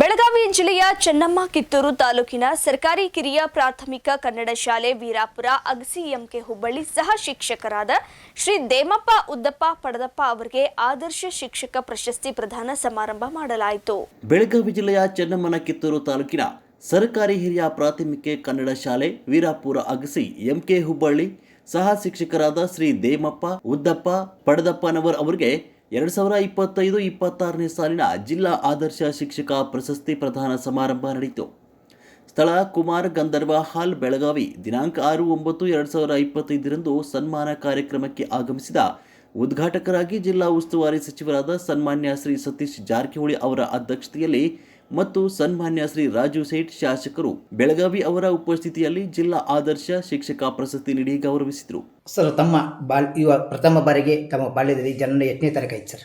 ಬೆಳಗಾವಿ ಜಿಲ್ಲೆಯ ಚೆನ್ನಮ್ಮ ಕಿತ್ತೂರು ತಾಲೂಕಿನ ಸರ್ಕಾರಿ ಕಿರಿಯ ಪ್ರಾಥಮಿಕ ಕನ್ನಡ ಶಾಲೆ ವೀರಾಪುರ ಅಗಸಿ ಎಂಕೆ ಹುಬ್ಬಳ್ಳಿ ಸಹ ಶಿಕ್ಷಕರಾದ ಶ್ರೀ ದೇಮಪ್ಪ ಉದ್ದಪ್ಪ ಪಡದಪ್ಪ ಅವರಿಗೆ ಆದರ್ಶ ಶಿಕ್ಷಕ ಪ್ರಶಸ್ತಿ ಪ್ರದಾನ ಸಮಾರಂಭ ಮಾಡಲಾಯಿತು. ಬೆಳಗಾವಿ ಜಿಲ್ಲೆಯ ಚೆನ್ನಮ್ಮನ ಕಿತ್ತೂರು ತಾಲೂಕಿನ ಸರ್ಕಾರಿ ಹಿರಿಯ ಪ್ರಾಥಮಿಕ ಕನ್ನಡ ಶಾಲೆ ವೀರಾಪುರ ಅಗಸಿ ಎಂಕೆ ಹುಬ್ಬಳ್ಳಿ ಸಹ ಶಿಕ್ಷಕರಾದ ಶ್ರೀ ದೇಮಪ್ಪ ಉದ್ದಪ್ಪ ಪಡದಪ್ಪನವರ್ ಅವರಿಗೆ ಎರಡು ಸಾವಿರ ಇಪ್ಪತ್ತೈದು, ಇಪ್ಪತ್ತಾರನೇ ಸಾಲಿನ ಜಿಲ್ಲಾ ಆದರ್ಶ ಶಿಕ್ಷಕ ಪ್ರಶಸ್ತಿ ಪ್ರದಾನ ಸಮಾರಂಭ ನಡೆಯಿತು. ಸ್ಥಳ ಕುಮಾರ್ ಗಂಧರ್ವ ಹಾಲ್, ಬೆಳಗಾವಿ. ದಿನಾಂಕ ಆರು ಒಂಬತ್ತು ಎರಡು ಸಾವಿರ ಇಪ್ಪತ್ತೈದರಂದು ಸನ್ಮಾನ ಕಾರ್ಯಕ್ರಮಕ್ಕೆ ಆಗಮಿಸಿದ ಉದ್ಘಾಟಕರಾಗಿ ಜಿಲ್ಲಾ ಉಸ್ತುವಾರಿ ಸಚಿವರಾದ ಸನ್ಮಾನ್ಯ ಶ್ರೀ ಸತೀಶ್ ಜಾರಕಿಹೊಳಿ ಅವರ ಅಧ್ಯಕ್ಷತೆಯಲ್ಲಿ ಮತ್ತು ಸನ್ಮಾನ್ಯ ಶ್ರೀ ರಾಜು ಸೇಠ್ ಶಾಸಕರು ಬೆಳಗಾವಿ ಅವರ ಉಪಸ್ಥಿತಿಯಲ್ಲಿ ಜಿಲ್ಲಾ ಆದರ್ಶ ಶಿಕ್ಷಕ ಪ್ರಶಸ್ತಿ ನೀಡಿ ಗೌರವಿಸಿದರು. ಸರ್ ತಮ್ಮ ಬಾಲ್ ಇವ ಪ್ರಥಮ ಬಾರಿಗೆ ತಮ್ಮ ಬಾಲ್ಯದಲ್ಲಿ ಜನನ ಎಷ್ಟನೇ ತರಕ ಐತೆ ಸರ್?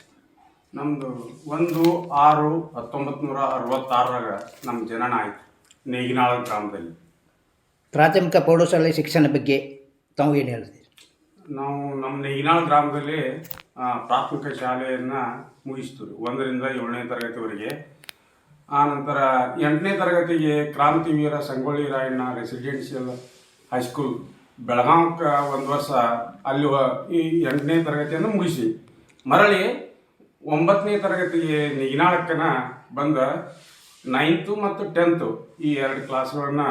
ನಮ್ಮದು ಒಂದು ಆರು ಹತ್ತೊಂಬತ್ತು ನೂರ ಅರವತ್ತಾರರಾಗ ನಮ್ಮ ಜನನ ಆಯಿತು ನೇಗಿನಾಳ ಗ್ರಾಮದಲ್ಲಿ. ಪ್ರಾಥಮಿಕ ಪ್ರೌಢಶಾಲೆ ಶಿಕ್ಷಣ ಬಗ್ಗೆ ತಾವು ಏನು ಹೇಳ್ತೀರಿ ನಾವು ನಮ್ಮ ನೇಗಿನಾಳ ಗ್ರಾಮದಲ್ಲಿ ಆ, ಪ್ರಾಥಮಿಕ ಶಾಲೆಯನ್ನು ಮುಗಿಸ್ತೀವಿ ಒಂದರಿಂದ ಏಳನೇ ತರಗತಿವರೆಗೆ. ಆ ನಂತರ ಎಂಟನೇ ತರಗತಿಗೆ ಕ್ರಾಂತಿವೀರ Sangolli Rayanna residential high school ಬೆಳಗಾಂಕ್ಕೆ ಒಂದು ವರ್ಷ ಅಲ್ಲಿ ಈ ಎಂಟನೇ ತರಗತಿಯನ್ನು ಮುಗಿಸಿ. ಮರಳಿ ಒಂಬತ್ತನೇ ತರಗತಿಗೆ ನಿಗ್ನಾಳಕ್ಕನ ಬಂದ ನೈನ್ತು ಮತ್ತು ಟೆಂತು ಈ ಎರಡು ಕ್ಲಾಸ್ಗಳನ್ನ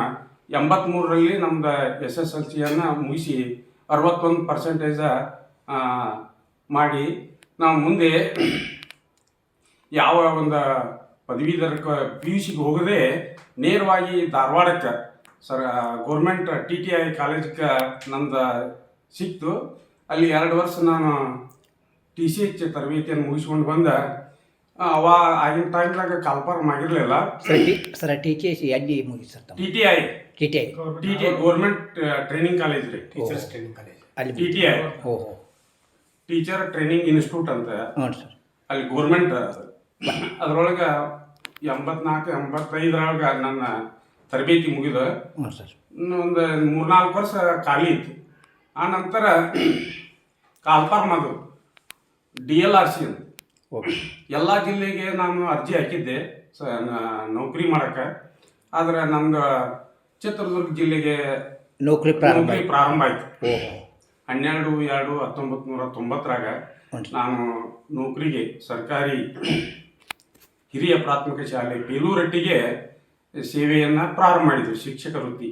ಎಂಬತ್ತ್ಮೂರರಲ್ಲಿ ನಮ್ದು ಎಸ್ ಎಸ್ ಎಲ್ ಸಿಯನ್ನು ಮುಗಿಸಿ ಅರವತ್ತೊಂದು ಪರ್ಸೆಂಟೇಜ ಮಾಡಿ. ನಾವು ಮುಂದೆ ಯಾವ ಒಂದು ಪದವೀಧರ ಪಿ ಯು ಸಿಗೆ ಹೋಗದೆ ನೇರವಾಗಿ ಧಾರವಾಡಕ್ಕೆ sir government T T I ಕಾಲೇಜಕ್ಕೆ ನಂದು ಸಿಕ್ತು. ಅಲ್ಲಿ ಎರಡು ವರ್ಷ ನಾನು ಟಿ ಸಿ ಎಚ್ ತರಬೇತಿಯನ್ನು ಮುಗಿಸ್ಕೊಂಡು ಬಂದ. ಅವ ಆಗಿನ ಟೈಮ್ದಾಗ ಕಾಲ್ಫಾರ್ಮ್ ಆಗಿರಲಿಲ್ಲ. Sir T sir T T I C ಮುಗಿಸ್ T T I. T T I. T T government training college ರೀ. ಟೀಚರ್ಸ್ ಅಲ್ಲಿ ಟಿ ಟಿ ಐ. ಓಹೋ. ಟೀಚರ್ ಟ್ರೈನಿಂಗ್ ಇನ್ಸ್ಟಿಟ್ಯೂಟ್ ಅಂತ. ಹ್ಞೂ ಸರ್. ಅಲ್ಲಿ ಗೋರ್ಮೆಂಟ್ ಅದ್ರೊಳಗೆ ಎಂಬತ್ನಾಲ್ಕು ಎಂಬತ್ತೈದರೊಳಗೆ ನನ್ನ ತರಬೇತಿ ಮುಗಿದ. ಹ್ಞೂ ಸರ್. ಒಂದು ಮೂರ್ನಾಲ್ಕು ವರ್ಷ ಖಾಲಿ ಇತ್ತು. ಆ ನಂತರ ಕಾಲ್ಫಾರ್ಮ್ ಅದು ಡಿ ಎಲ್ ಆರ್ ಸಿ ಅಂತ. ಎಲ್ಲ ಜಿಲ್ಲೆಗೆ ನಾನು ಅರ್ಜಿ ಹಾಕಿದ್ದೆ ಸ ನೌಕರಿ ಮಾಡೋಕ್ಕೆ ಆದರೆ ನಮ್ದು ಚಿತ್ರದುರ್ಗ ಜಿಲ್ಲೆಗೆ ನೌಕರಿ ಪ್ರಾರಂಭ ನೌಕರಿ ಪ್ರಾರಂಭ ಆಯ್ತು. ಹನ್ನೆರಡು ಎರಡು ಹತ್ತೊಂಬತ್ತು ನೂರ ತೊಂಬತ್ತರಾಗ ನಾನು ನೌಕರಿಗೆ ಸರ್ಕಾರಿ ಹಿರಿಯ ಪ್ರಾಥಮಿಕ ಶಾಲೆ ಬೇಲೂರಟ್ಟಿಗೆ ಸೇವೆಯನ್ನು ಪ್ರಾರಂಭ ಮಾಡಿದ್ವಿ ಶಿಕ್ಷಕ ವೃತ್ತಿ.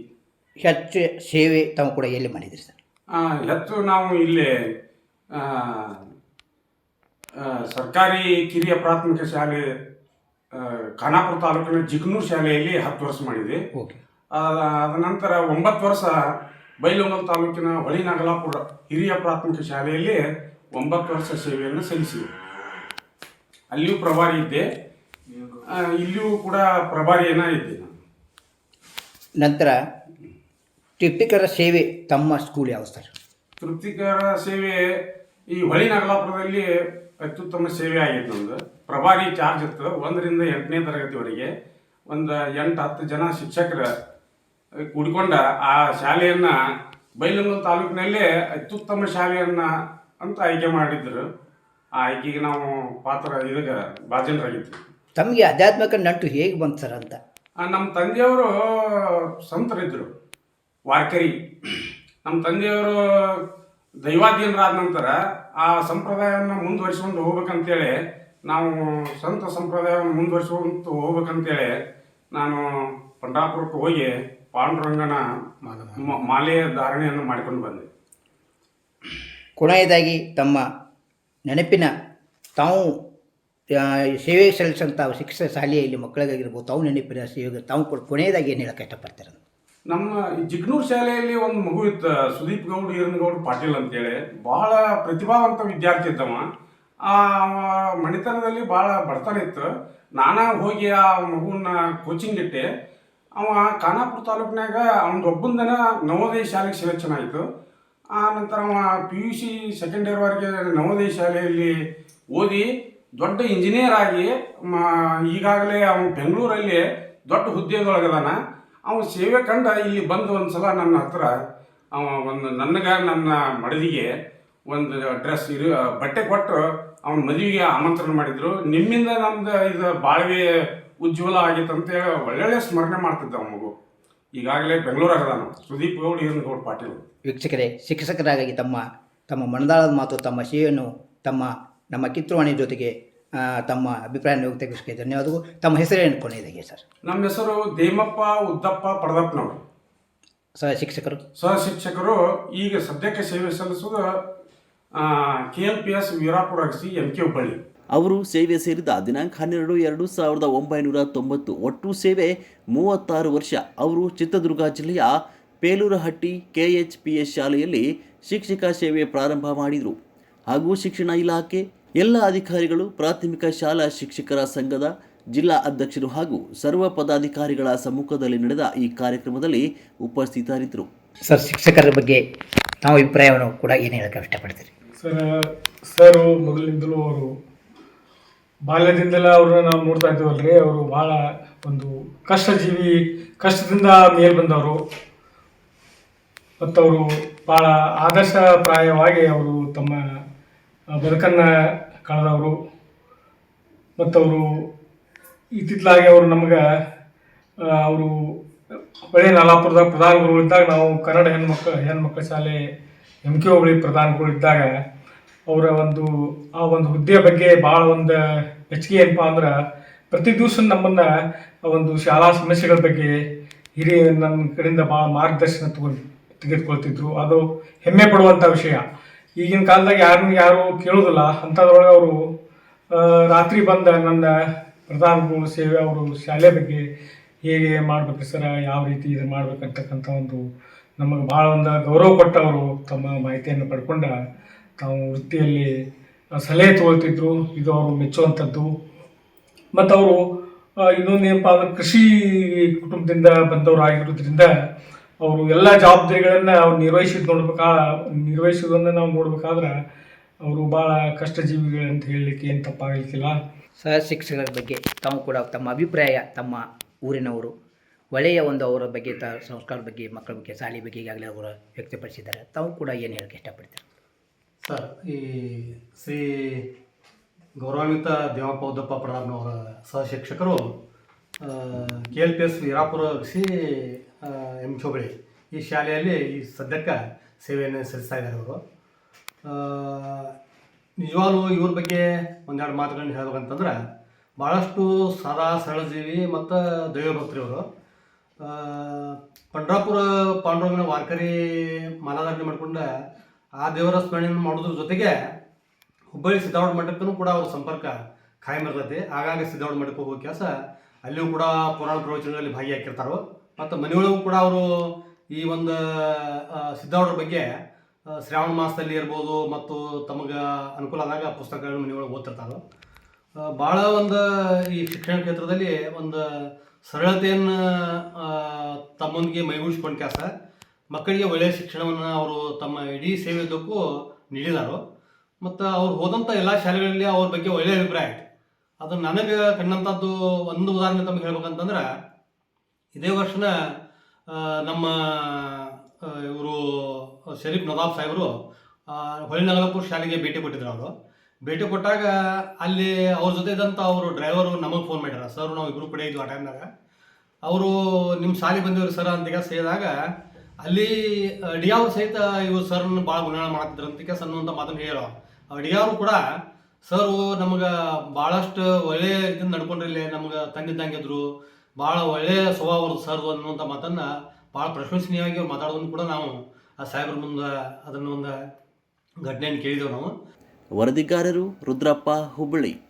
ಹೆಚ್ಚು ಸೇವೆ ತಾವು ಕೂಡ ಎಲ್ಲಿ ಮಾಡಿದ್ರಿ ಸರ್? ಹೆಚ್ಚು ನಾವು ಇಲ್ಲಿ ಸರ್ಕಾರಿ ಕಿರಿಯ ಪ್ರಾಥಮಿಕ ಶಾಲೆ ಖಾನಾಪುರ ತಾಲೂಕಿನ ಜಿಗ್ನೂರು ಶಾಲೆಯಲ್ಲಿ ಹತ್ತು ವರ್ಷ ಮಾಡಿದ್ವಿ. ಓಕೆ. ಅದ ನಂತರ ಒಂಬತ್ತು ವರ್ಷ ಬೈಲೊಂಗಲ್ ತಾಲೂಕಿನ ಹೊಳಿನಾಗಲಾಪುರ ಹಿರಿಯ ಪ್ರಾಥಮಿಕ ಶಾಲೆಯಲ್ಲಿ ಒಂಬತ್ತು ವರ್ಷ ಸೇವೆಯನ್ನು ಸಲ್ಲಿಸಿದೆ ಅಲ್ಲಿಯೂ ಪ್ರಭಾರಿ ಇದ್ದೆ. ಇಲ್ಲಿಯೂ ಕೂಡ ಪ್ರಭಾರಿಯನ್ನ ಇದ್ದೆ ನಾನು ನಂತರ ತೃಪ್ತಿಕರ ಸೇವೆ ತಮ್ಮ ಸ್ಕೂಲ್ ಯಾವ ಸರ್ ತೃಪ್ತಿಕರ ಸೇವೆ ಈ ಹೊಳಿ ನಾಗಲಾಪುರದಲ್ಲಿ ಅತ್ಯುತ್ತಮ ಸೇವೆ ಆಗಿತ್ತು ನಮ್ದು. ಪ್ರಭಾರಿ ಚಾರ್ಜ್ ಇತ್ತು. ಒಂದರಿಂದ ಎಂಟನೇ ತರಗತಿವರೆಗೆ ಒಂದು ಎಂಟು ಹತ್ತು ಜನ ಶಿಕ್ಷಕರ ಕೂಡಿಕೊಂಡ ಆ ಶಾಲೆಯನ್ನು ಬೈಲಂಗಲ್ ತಾಲೂಕಿನಲ್ಲೇ ಅತ್ಯುತ್ತಮ ಶಾಲೆಯನ್ನ ಅಂತ ಆಯ್ಕೆ ಮಾಡಿದ್ರು. ಆ ಆಯ್ಕೆಗೆ ನಾವು ಪಾತ್ರ ಇದಕ್ಕೆ ಭಾಜನರಾಗಿತ್ತು ತಮಗೆ ಆಧ್ಯಾತ್ಮಿಕ ನಂಟು ಹೇಗೆ ಬಂತು ಸರ್ ಅಂತ? ನಮ್ಮ ತಂದೆಯವರು ಸಂತರಿದ್ದರು ವಾರ್ಕರಿ. ನಮ್ಮ ತಂದೆಯವರು ದೈವಾಧೀನರಾದ ನಂತರ ಆ ಸಂಪ್ರದಾಯವನ್ನು ಮುಂದುವರಿಸ್ಕೊಂಡು ಹೋಗ್ಬೇಕಂತೇಳಿ ನಾವು ಸಂತ ಸಂಪ್ರದಾಯವನ್ನು ಮುಂದುವರಿಸಿಕೊಂಡು ಹೋಗ್ಬೇಕಂತೇಳಿ ನಾನು ಪಂಡಾಪುರಕ್ಕೆ ಹೋಗಿ ಪಾಂಡುರಂಗನ ಮಾಲೆಯ ಧಾರಣೆಯನ್ನು ಮಾಡಿಕೊಂಡು ಬಂದೆ. ಕೊನೆಯದಾಗಿ ತಮ್ಮ ನೆನಪಿನ ತಾವು ಸೇವೆ ಸಲ್ಲಿಸಂಥ ಶಿಕ್ಷಣ ಶಾಲೆಯಲ್ಲಿ ಮಕ್ಕಳಿಗಾಗಿರ್ಬೋದು, ತಾವು ನೆನಪಿನ ಸೇವೆಗೆ, ತಾವು ಕೊಡ, ಕೊನೆಯದಾಗಿ ಏನು ಹೇಳಕ್ಕೆ ಇಷ್ಟಪಡ್ತಾರೆ? ನಮ್ಮ ಜಿಗ್ನೂರ್ ಶಾಲೆಯಲ್ಲಿ ಒಂದು ಮಗು ಇತ್ತು, ಸುದೀಪ್ ಗೌಡ್ ಈರನಗೌಡ್ ಪಾಟೀಲ್ ಅಂತೇಳಿ. ಬಹಳ ಪ್ರತಿಭಾವಂತ ವಿದ್ಯಾರ್ಥಿ ಇದ್ದವ. ಆ ಮಣಿತನದಲ್ಲಿ ಭಾಳ ಬಡತನ ಇತ್ತು. ನಾನಾ ಹೋಗಿ ಆ ಮಗುವನ್ನ ಕೋಚಿಂಗ್ ಇಟ್ಟೆ. ಅವ ಖಾನಾಪುರ ತಾಲೂಕಿನಾಗ ಅವನ ಒಬ್ಬಂದನ ನವೋದಯ ಶಾಲೆಗೆ ಸೆಲೆಕ್ಷನ್ ಆಯಿತು. ಆ ನಂತರ ಅವ ಪಿ ಯು ಸಿ ಸೆಕೆಂಡ್ ಇಯರ್ವರೆಗೆ ನವೋದಯ ಶಾಲೆಯಲ್ಲಿ ಓದಿ ದೊಡ್ಡ ಇಂಜಿನಿಯರ್ ಆಗಿ ಈಗಾಗಲೇ ಅವನು ಬೆಂಗಳೂರಲ್ಲಿ ದೊಡ್ಡ ಹುದ್ದೆದೊಳಗದಾನ ಅವನು ಸೇವೆ ಕಂಡ ಇಲ್ಲಿ ಬಂದು ಒಂದು ಸಲ ನನ್ನ ಹತ್ರ, ಅವ ಒಂದು ನನಗೆ ನನ್ನ ಮಡದಿಗೆ ಒಂದು ಡ್ರೆಸ್ ಇರು ಬಟ್ಟೆ ಕೊಟ್ಟು ಅವನ ಮದುವೆಗೆ ಆಮಂತ್ರಣ ಮಾಡಿದ್ರು. ನಿಮ್ಮಿಂದ ನಮ್ದು ಇದು ಬಾಳ್ವೆ ಉಜ್ವಲ ಆಗಿತ್ತಂತೆ ಒಳ್ಳೊಳ್ಳೆ ಸ್ಮರಣೆ ಮಾಡ್ತಿದ್ದ ಮಗು. ಈಗಾಗಲೇ ಬೆಂಗಳೂರಾಗ ಅದಾನ. ಸುದೀಪ್ ಗೌಡ ಈರನ್ ಗೌಡ್ ಪಾಟೀಲ್. ವೀಕ್ಷಕರೇ, ಶಿಕ್ಷಕರಾಗಿ ತಮ್ಮ ತಮ್ಮ ಮನದಾಳದ ಮಾತು, ತಮ್ಮ ಸೇವೆಯನ್ನು, ತಮ್ಮ ನಮ್ಮ ಕಿತ್ತೂರುವಾಣಿ ಜೊತೆಗೆ ತಮ್ಮ ಅಭಿಪ್ರಾಯ ತೆಗೆಸ್ಕೆ ಧನ್ಯವಾದಗಳು. ತಮ್ಮ ಹೆಸರೇನು ಕೊನೆಯದಾಗಿ ಸರ್? ನಮ್ಮ ಹೆಸರು ದೇಮಪ್ಪ ಉದ್ದಪ್ಪ ಪಡದಪ್ಪನವರು ಸಹ ಶಿಕ್ಷಕರು? ಸಹ ಶಿಕ್ಷಕರು. ಈಗ ಸದ್ಯಕ್ಕೆ ಸೇವೆ ಸಲ್ಲಿಸುವುದು K L P S Veerapura Agasi M K Hubballi. ಅವರು ಸೇವೆ ಸೇರಿದ ದಿನಾಂಕ ಹನ್ನೆರಡು ಎರಡು ಸಾವಿರದ ಒಂಬೈನೂರ ತೊಂಬತ್ತು. ಒಟ್ಟು ಸೇವೆ ಮೂವತ್ತಾರು ವರ್ಷ. ಅವರು ಚಿತ್ರದುರ್ಗ ಜಿಲ್ಲೆಯ Peluruhatti K H P S ಶಾಲೆಯಲ್ಲಿ ಶಿಕ್ಷಕ ಸೇವೆ ಪ್ರಾರಂಭ ಮಾಡಿದರು. ಹಾಗೂ ಶಿಕ್ಷಣ ಇಲಾಖೆ ಎಲ್ಲ ಅಧಿಕಾರಿಗಳು ಪ್ರಾಥಮಿಕ ಶಾಲಾ ಶಿಕ್ಷಕರ ಸಂಘದ ಜಿಲ್ಲಾ ಅಧ್ಯಕ್ಷರು ಹಾಗೂ ಸರ್ವ ಪದಾಧಿಕಾರಿಗಳ ಸಮ್ಮುಖದಲ್ಲಿ ನಡೆದ ಈ ಕಾರ್ಯಕ್ರಮದಲ್ಲಿ ಉಪಸ್ಥಿತರಿದ್ದರು. ಸರ್ ಶಿಕ್ಷಕರ ಬಗ್ಗೆ ನಾವು ಅಭಿಪ್ರಾಯವನ್ನು ಕೂಡ ಏನು ಹೇಳಕ್ಕೆ ಇಷ್ಟಪಡ್ತೀರಿ? ಸರ್ ಸರ್ ಮೊದಲಿಂದಲೂ ಅವರು ಬಾಲ್ಯದಿಂದಲೇ ಅವ್ರನ್ನ ನಾವು ನೋಡ್ತಾ ಇದ್ದೀವಲ್ರಿ. ಅವರು ಭಾಳ ಒಂದು ಕಷ್ಟಜೀವಿ ಕಷ್ಟದಿಂದ ಮೇಲ್ ಬಂದವರು. ಮತ್ತು ಅವರು ಭಾಳ ಆದರ್ಶಪ್ರಾಯವಾಗಿ ಅವರು ತಮ್ಮ ಬದುಕನ್ನು ಕಳೆದವರು ಮತ್ತು ಅವರು ಇತ್ತಿತ್ತಲಾಗಿ ಅವರು ನಮ್ಗೆ ಅವರು ಹೊಳೆ ನಾಲಾಪುರದಾಗ ಪ್ರಧಾನ ಇದ್ದಾಗ ನಾವು ಕನ್ನಡ ಹೆಣ್ಮಕ್ಳು, ಹೆಣ್ಮಕ್ಳ ಶಾಲೆ ಎಂ ಕೆ ಹೋಬಳಿ ಪ್ರಧಾನಗಳಿದ್ದಾಗ ಅವರ ಒಂದು, ಆ ಒಂದು ಹುದ್ದೆಯ ಬಗ್ಗೆ ಭಾಳ ಒಂದು ಮೆಚ್ಚುಗೆ ಏನಪ್ಪ ಅಂದ್ರೆ ಪ್ರತಿ ದಿವಸ ನಮ್ಮನ್ನು ಒಂದು ಶಾಲಾ ಸಮಸ್ಯೆಗಳ ಬಗ್ಗೆ ಹಿರಿಯ ನನ್ನ ಕಡೆಯಿಂದ ಭಾಳ ಮಾರ್ಗದರ್ಶನ ತಗೊಂಡು ತೆಗೆದುಕೊಳ್ತಿದ್ರು. ಅದು ಹೆಮ್ಮೆ ಪಡುವಂಥ ವಿಷಯ. ಈಗಿನ ಕಾಲದಾಗ ಯಾರನ್ನ ಯಾರು ಕೇಳೋದಿಲ್ಲ. ಅಂಥದ್ರೊಳಗೆ ಅವರು ರಾತ್ರಿ ಬಂದ ನನ್ನ ಪ್ರಧಾನ ಸೇವೆ ಅವರು ಶಾಲೆ ಬಗ್ಗೆ ಹೇಗೆ ಮಾಡಬೇಕು ಸರ? ಯಾವ ರೀತಿ ಇದು ಮಾಡ್ಬೇಕಂತಕ್ಕಂಥ ಒಂದು ನಮಗೆ ಭಾಳ ಒಂದು ಗೌರವ ಕೊಟ್ಟವರು ತಮ್ಮ ಮಾಹಿತಿಯನ್ನು ಪಡ್ಕೊಂಡ ತಾವು ವೃತ್ತಿಯಲ್ಲಿ ಸಲಹೆ ತಗೊಳ್ತಿದ್ರು. ಇದು ಅವರು ಮೆಚ್ಚುವಂಥದ್ದು. ಮತ್ತು ಅವರು ಇನ್ನೊಂದು ಏನಪ್ಪ ಅಂದ್ರೆ ಕೃಷಿ ಕುಟುಂಬದಿಂದ ಬಂದವರು ಆಗಿರೋದ್ರಿಂದ ಅವರು ಎಲ್ಲ ಜವಾಬ್ದಾರಿಗಳನ್ನು ಅವ್ರು ನಿರ್ವಹಿಸಿದ್ ನೋಡ್ಬೇಕಾ ನಿರ್ವಹಿಸೋದನ್ನು ನಾವು ನೋಡ್ಬೇಕಾದ್ರೆ ಅವರು ಭಾಳ ಕಷ್ಟಜೀವಿಗಳು ಅಂತ ಹೇಳಲಿಕ್ಕೆ ಏನು ತಪ್ಪಾಗಲಿಕ್ಕಿಲ್ಲ. ಸಹ ಶಿಕ್ಷಕರ ಬಗ್ಗೆ ತಾವು ಕೂಡ ತಮ್ಮ ಅಭಿಪ್ರಾಯ ತಮ್ಮ ಊರಿನವರು ಒಳ್ಳೆಯ ಒಂದು ಅವರ ಬಗ್ಗೆ ತ ಸಂಸ್ಕಾರ ಬಗ್ಗೆ ಮಕ್ಕಳ ಬಗ್ಗೆ ಶಾಲೆ ಬಗ್ಗೆ ಈಗಾಗಲೇ ಅವರು ವ್ಯಕ್ತಪಡಿಸಿದ್ದಾರೆ. ತಾವು ಕೂಡ ಏನು ಹೇಳಕ್ಕೆ ಇಷ್ಟಪಡ್ತಾರೆ? ಸರ್ ಈ ಶ್ರೀ ಗೌರವಾನ್ವಿತ ದೇವಪ್ಪ ಉದ್ದಪ್ಪ ಪ್ರಧಾನವರ ಸಹ ಶಿಕ್ಷಕರು K L P S Veerapura C M ಚೋಬಳಿ ಈ ಶಾಲೆಯಲ್ಲಿ ಈ ಸದ್ಯಕ್ಕೆ ಸೇವೆಯನ್ನು ಸಲ್ಲಿಸ್ತಾ ಇದ್ದಾರೆ ಅವರು. ನಿಜವಾಗ್ಲೂ ಇವ್ರ ಬಗ್ಗೆ ಒಂದೆರಡು ಮಾತುಗಳನ್ನು ಹೇಳ್ಬೇಕಂತಂದ್ರೆ ಭಾಳಷ್ಟು ಸದಾ ಸರಳಜೀವಿ ಮತ್ತು ದೈವಭಕ್ತರು ಇವರು. ಪಂಡ್ರಾಪುರ ಪಾಂಡುರಂಗನ ವಾರ್ಕರಿ ಮಾಲಾಧಾರಣೆ ಮಾಡಿಕೊಂಡು ಆ ದೇವರ ಸ್ಮರಣೆಯನ್ನು ಮಾಡೋದ್ರ ಜೊತೆಗೆ ಹುಬ್ಬಳ್ಳಿ ಸಿದ್ದಾವಡ ಮಠಕ್ಕೂ ಕೂಡ ಅವ್ರ ಸಂಪರ್ಕ ಖಾಯಂ ಇರ್ತೈತಿ. ಆಗಾಗ ಸಿದ್ದಾವಡ ಮಠಕ್ಕೆ ಹೋಗೋ ಕೆಲಸ, ಅಲ್ಲಿಯೂ ಕೂಡ ಪುರಾಣ ಪ್ರವಚನಗಳಲ್ಲಿ ಭಾಗಿಯಾಗಿರ್ತಾರೋ. ಮತ್ತು ಮನೆಯೊಳಗೂ ಕೂಡ ಅವರು ಈ ಒಂದು ಆ, ಬಗ್ಗೆ ಶ್ರಾವಣ ಮಾಸದಲ್ಲಿ ಇರ್ಬೋದು ಮತ್ತು ತಮಗೆ ಅನುಕೂಲ ಆದಾಗ ಪುಸ್ತಕಗಳನ್ನು ಮನೆಯೊಳಗೆ ಓದ್ತಿರ್ತಾರೆ ಭಾಳ ಒಂದು ಈ ಶಿಕ್ಷಣ ಕ್ಷೇತ್ರದಲ್ಲಿ ಒಂದು ಸರಳತೆಯನ್ನು ತಮ್ಮೊಂದಿಗೆ ಮೈಗೂಡಿಸ್ಕೊಂಡು ಕೆಲಸ ಮಕ್ಕಳಿಗೆ ಒಳ್ಳೆಯ ಶಿಕ್ಷಣವನ್ನು ಅವರು ತಮ್ಮ ಇಡೀ ಸೇವೆದಕ್ಕೂ ನೀಡಿದರು. ಮತ್ತು ಅವ್ರು ಹೋದಂಥ ಎಲ್ಲ ಶಾಲೆಗಳಲ್ಲಿ ಅವ್ರ ಬಗ್ಗೆ ಒಳ್ಳೆಯ ಅಭಿಪ್ರಾಯ ಆಯ್ತು. ಅದು ನನಗೆ ಕಂಡಂಥದ್ದು ಒಂದು ಉದಾಹರಣೆ ತಮಗೆ ಹೇಳ್ಬೇಕಂತಂದ್ರೆ ಇದೇ ವರ್ಷನ ನಮ್ಮ ಇವರು ಶರೀಫ್ ನವಾಬ್ ಸಾಹೇಬರು ಹೊಳೆನಗಲಪುರ ಶಾಲೆಗೆ ಭೇಟಿ ಕೊಟ್ಟಿದ್ರು ಅವರು. ಭೇಟಿ ಕೊಟ್ಟಾಗ ಅಲ್ಲಿ ಅವ್ರ ಜೊತೆ ಇದ್ದಂಥ ಅವರು ಡ್ರೈವರು ನಮಗೆ ಫೋನ್ ಮಾಡ್ಯಾರ ಸರ್, ನಾವು ಇಬ್ಬರು ಕೂಡ ಇದ್ವಿ ಆ ಟೈಮ್ನಾಗ ಅವರು ನಿಮ್ಮ ಶಾಲೆ ಬಂದಿವ್ರಿ ಸರ್ ಅಂತ ಸೇರಿದಾಗ, ಅಲ್ಲಿ ಅಡಿಯವ್ರು ಸಹಿತ ಇವರು ಸರ್ನ ಭಾಳ ಗುಣಾಣ ಮಾಡ್ತಿದ್ರು ಅಂತ ಅನ್ನುವಂಥ ಮಾತನ್ನು ಹೇಳೋ ಅಡಿಯಾವ್ರು ಕೂಡ, ಸರ್, ನಮಗೆ ಭಾಳಷ್ಟು ಒಳ್ಳೆಯ ರೀತಿಯಿಂದ ನಡ್ಕೊಂಡ್ರಿ ಇಲ್ಲಿ, ನಮ್ಗೆ ತಂದಿದ್ದಂಗಿದ್ರು ಭಾಳ ಒಳ್ಳೆಯ ಸ್ವಭಾವದ ಸರ್ ಅನ್ನುವಂಥ ಮಾತನ್ನು ಭಾಳ ಪ್ರಶಂಸನೀಯವಾಗಿ ಅವ್ರು ಮಾತಾಡೋದನ್ನು ಕೂಡ ನಾವು ಆ ಸಾಹೇಬ್ರ ಮುಂದೆ ಅದನ್ನು ಒಂದು ಘಟನೆಯನ್ನು ಕೇಳಿದೆವು ನಾವು. ವರದಿಗಾರರು ರುದ್ರಪ್ಪ ಹುಬ್ಬಳ್ಳಿ.